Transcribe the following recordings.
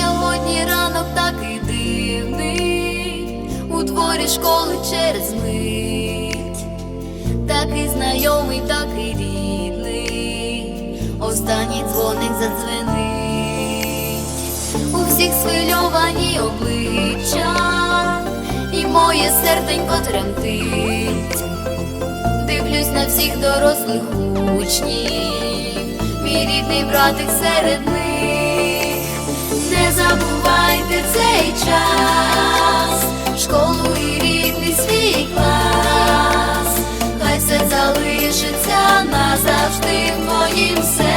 сьогодні ранок такий дивний, у дворі школи через мить, такий знайомий, такий рідний, останній дзвоник задзвенить, у всіх схвильовані обличчя, і моє серденько тремтить, дивлюсь на всіх дорослих учнів, мій рідний братик серед них не забувайте цей час, школу і рідний свій клас, хай все залишиться назавжди в моїм серці.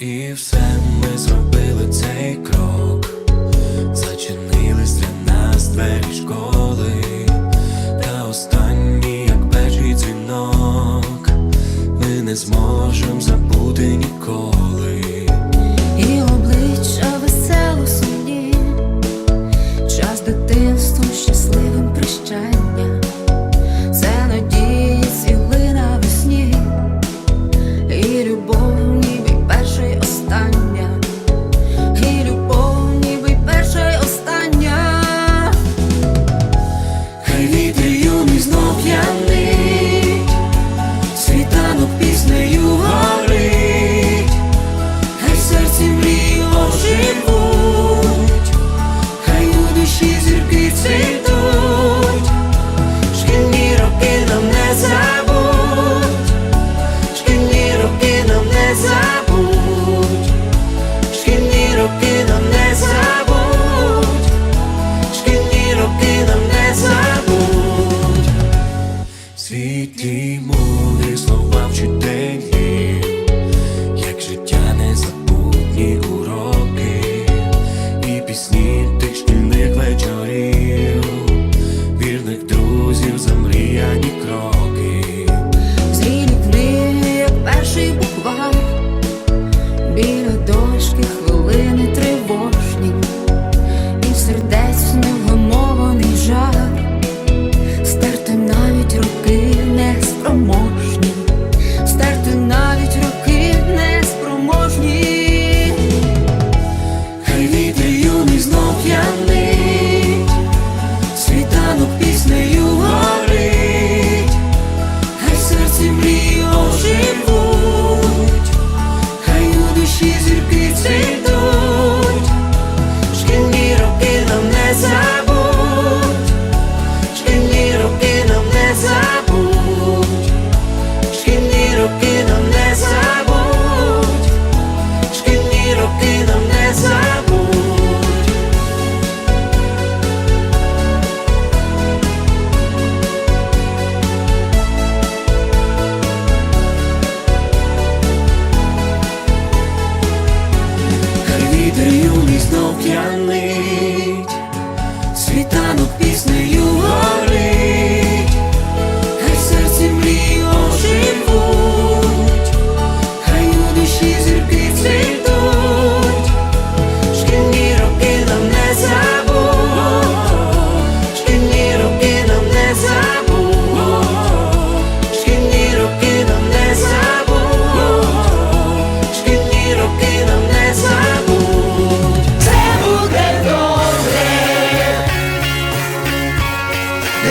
і все ми зробили цей крок. Зачини. Iti mo is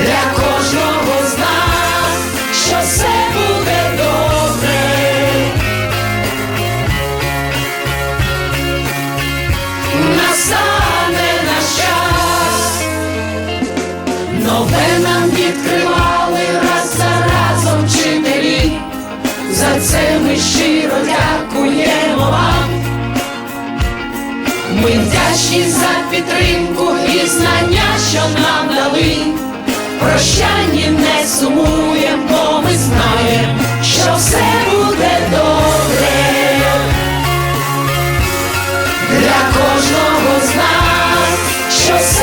для кожного з нас, що все буде добре. Настане наш час, нове нам відкривали раз за разом вчителі, за це ми щиро дякуємо вам. Ми вдячні за підтримку і знання, що нам дали. Прощання не сумуєм, бо ми знаємо, що все буде добре. Для кожного з нас що все.